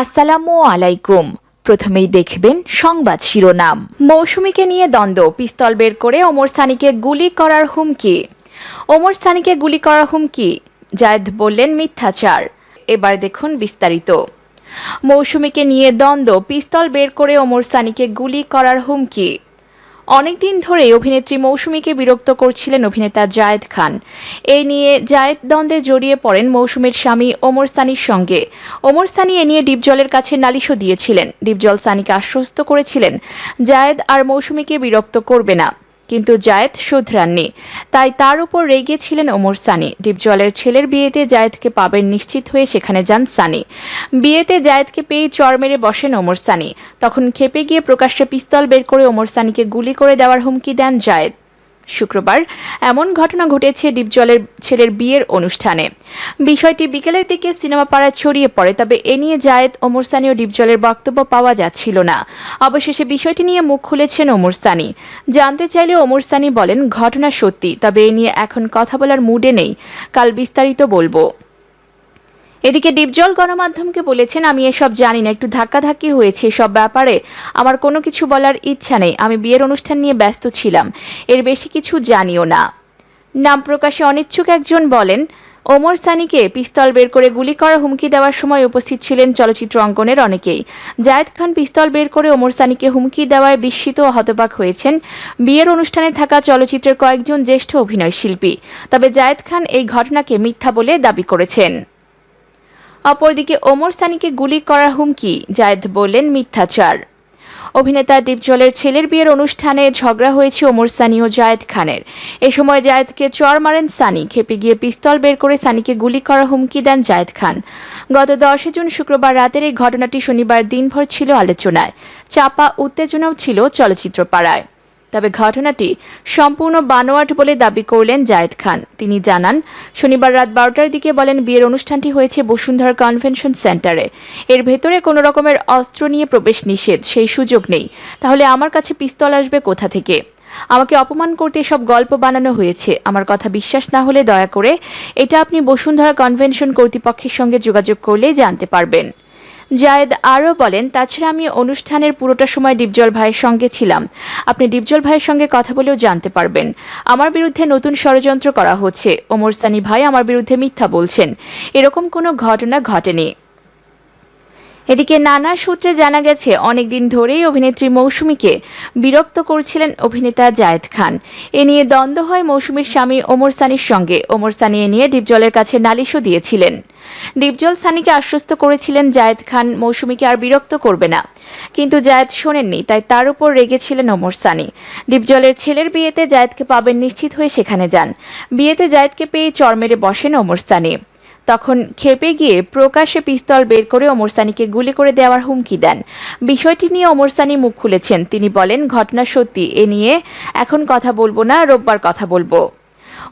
আসসালামু আলাইকুম। প্রথমেই দেখবেন সংবাদ শিরোনাম। মৌসুমীকে নিয়ে দ্বন্দ্ব, পিস্তল বের করে ওমর সানিকে গুলি করার হুমকি। ওমর সানিকে গুলি করার হুমকি, জায়দ বললেন মিথ্যাচার। এবার দেখুন বিস্তারিত। মৌসুমীকে নিয়ে দ্বন্দ্ব, পিস্তল বের করে ওমর সানিকে গুলি করার হুমকি। অনেকদিন ধরেই অভিনেত্রী মৌসুমীকে বিরক্ত করছিলেন অভিনেতা জায়েদ খান। এই নিয়ে জায়েদ দ্বন্দ্বে জড়িয়ে পড়েন মৌসুমীর স্বামী ওমর সানির সঙ্গে। ওমর সানি এ নিয়ে ডিপজলের কাছে নালিশও দিয়েছিলেন। ডিপজল সানিকে আশ্বস্ত করেছিলেন, জায়েদ আর মৌসুমীকে বিরক্ত করবে না। কিন্তু জায়েদ শুধরাননি। তাই তার উপর রেগে ছিলেন ওমর সানি। ডিপজলের ছেলের বিয়েতে জায়েদকে পাবেন নিশ্চিত হয়ে সেখানে যান সানি। বিয়েতে জায়েদকে পেয়ে চর মেরে বসেন ওমর সানি। তখন খেপে গিয়ে প্রকাশ্যে পিস্তল বের করে ওমর সানিকে গুলি করে দেওয়ার হুমকি দেন জায়েদ। শুক্রবার এমন ঘটনা ঘটেছে ডিপজলের ছেলের বিয়ের অনুষ্ঠানে। বিষয়টি বিকেলের দিকে সিনেমা পাড়ায় ছড়িয়ে পড়ে, তবে এ নিয়ে জায়েদ, ওমর সানি ও ডিপজলের বক্তব্য পাওয়া যাচ্ছিল না। অবশেষে বিষয়টি নিয়ে মুখ খুলেছেন ওমর সানি। জানতে চাইলে ওমর সানি বলেন, ঘটনা সত্যি, তবে এ নিয়ে এখন কথা বলার মুডে নেই। কাল বিস্তারিত বলব। এদিকে ডিপজল গণমাধ্যমকে বলেছেন, আমি এসব জানি না, একটু ধাক্কাধাক্কি হয়েছে সব ব্যাপারে। আমার কোনো কিছু বলার ইচ্ছা নেই। আমি বিয়ের অনুষ্ঠান নিয়ে ব্যস্ত ছিলাম। এর বেশি কিছু জানিও না। নাম প্রকাশে অনিচ্ছুক একজন বলেন, ওমর সানিকে পিস্তল বের করে গুলি করার হুমকি দেওয়ার সময় উপস্থিত ছিলেন চলচ্চিত্র অঙ্কনের অনেকেই। জায়েদ খান পিস্তল বের করে ওমর সানিকে হুমকি দেওয়ায় বিস্মিত ও হতবাক হয়েছেন। বিয়ের অনুষ্ঠানে থাকা চলচ্চিত্রের কয়েকজন জ্যেষ্ঠ অভিনয় শিল্পী তবে জায়েদ খান এই ঘটনাকে মিথ্যা বলে দাবি করেছেন। অপরদিকে ওমর সানিকে গুলি করার হুমকি, জায়েদ বললেন মিথ্যাচার। অভিনেতা ডিপজলের ছেলের বিয়ের অনুষ্ঠানে ঝগড়া হয়েছে ওমর সানি ও জায়েদ খানের। এ সময় জায়েদকে চর মারেন সানি, খেপে গিয়ে পিস্তল বের করে সানিকে গুলি করার হুমকি দেন জায়েদ খান। গত দশে জুন শুক্রবার রাতের এই ঘটনাটি শনিবার দিনভর ছিল আলোচনায়। চাপা, উত্তেজনাও ছিল চলচ্চিত্র পাড়ায় তবে ঘটনাটি সম্পূর্ণ বানোয়াট বলে দাবি করলেন জায়েদ খান। তিনি জানান, শনিবার রাত বারোটার দিকে বলেন, বিয়ের অনুষ্ঠানটি হয়েছে বসুন্ধরা কনভেনশন সেন্টারে। এর ভেতরে কোনো রকমের অস্ত্র নিয়ে প্রবেশ নিষেধ, সেই সুযোগ নেই। তাহলে আমার কাছে পিস্তল আসবে কোথা থেকে? আমাকে অপমান করতে সব গল্প বানানো হয়েছে। আমার কথা বিশ্বাস না হলে দয়া করে এটা আপনি বসুন্ধরা কনভেনশন কর্তৃপক্ষের সঙ্গে যোগাযোগ করলেই জানতে পারবেন। জায়েদ আরও বলেন, তাছাড়া আমি অনুষ্ঠানের পুরোটা সময় ডিপজল ভাইয়ের সঙ্গে ছিলাম। আপনি ডিপজল ভাইয়ের সঙ্গে কথা বলেও জানতে পারবেন। আমার বিরুদ্ধে নতুন ষড়যন্ত্র করা হচ্ছে। ওমর সানি ভাই আমার বিরুদ্ধে মিথ্যা বলছেন। এরকম কোনো ঘটনা ঘটেনি। এদিকে নানা সূত্রে জানা গেছে, অনেকদিন ধরেই অভিনেত্রী মৌসুমীকে বিরক্ত করছিলেন অভিনেতা জায়েদ খান। এ নিয়ে দ্বন্দ্ব হয় মৌসুমীর স্বামী ওমর সানির সঙ্গে। ওমর সানি এ নিয়ে ডিপজলের কাছে নালিশও দিয়েছিলেন। ডিপজল সানিকে আশ্বস্ত করেছিলেন জায়েদ খান, মৌসুমীকে আর বিরক্ত করবে না। কিন্তু জায়েদ শোনেননি, তাই তার উপর রেগেছিলেন ওমর সানি। ডিপজলের ছেলের বিয়েতে জায়েদকে পাবেন নিশ্চিত হয়ে সেখানে যান। বিয়েতে জায়েদকে পেয়ে চর মেরে বসেন ওমর সানি। তখন খেপে গিয়ে প্রকাশ্যে পিস্তল বের করে ওমর সানিকে গুলি করে দেওয়ার হুমকি দেন। বিষয়টি নিয়ে ওমর সানি মুখ খুলেছেন। তিনি বলেন, ঘটনা সত্যি, এ নিয়ে এখন কথা বলব না, রোববার কথা বলব।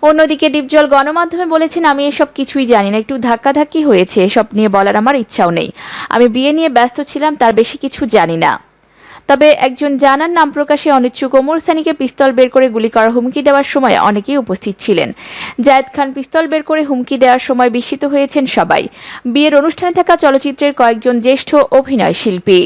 অন্যদিকে ডিপজল গণমাধ্যমে বলেছেন, আমি এসব কিছুই জানি না, একটু ধাক্কাধাক্কি হয়েছে, এসব নিয়ে বলার আমার ইচ্ছাও নেই। আমি বিয়ে নিয়ে ব্যস্ত ছিলাম, তার বেশি কিছু জানি না। তবে একজন জানার নাম প্রকাশে অনিচ্ছুক। ওমর সানিকে পিস্তল বের করে গুলি করার হুমকি দেওয়ার সময় অনেকেই উপস্থিত ছিলেন। জায়েদ খান পিস্তল বের করে হুমকি দেওয়ার সময় বিস্মিত হয়েছেন সবাই। বিয়ের অনুষ্ঠানে থাকা চলচ্চিত্রের কয়েকজন জ্যেষ্ঠ অভিনয় শিল্পী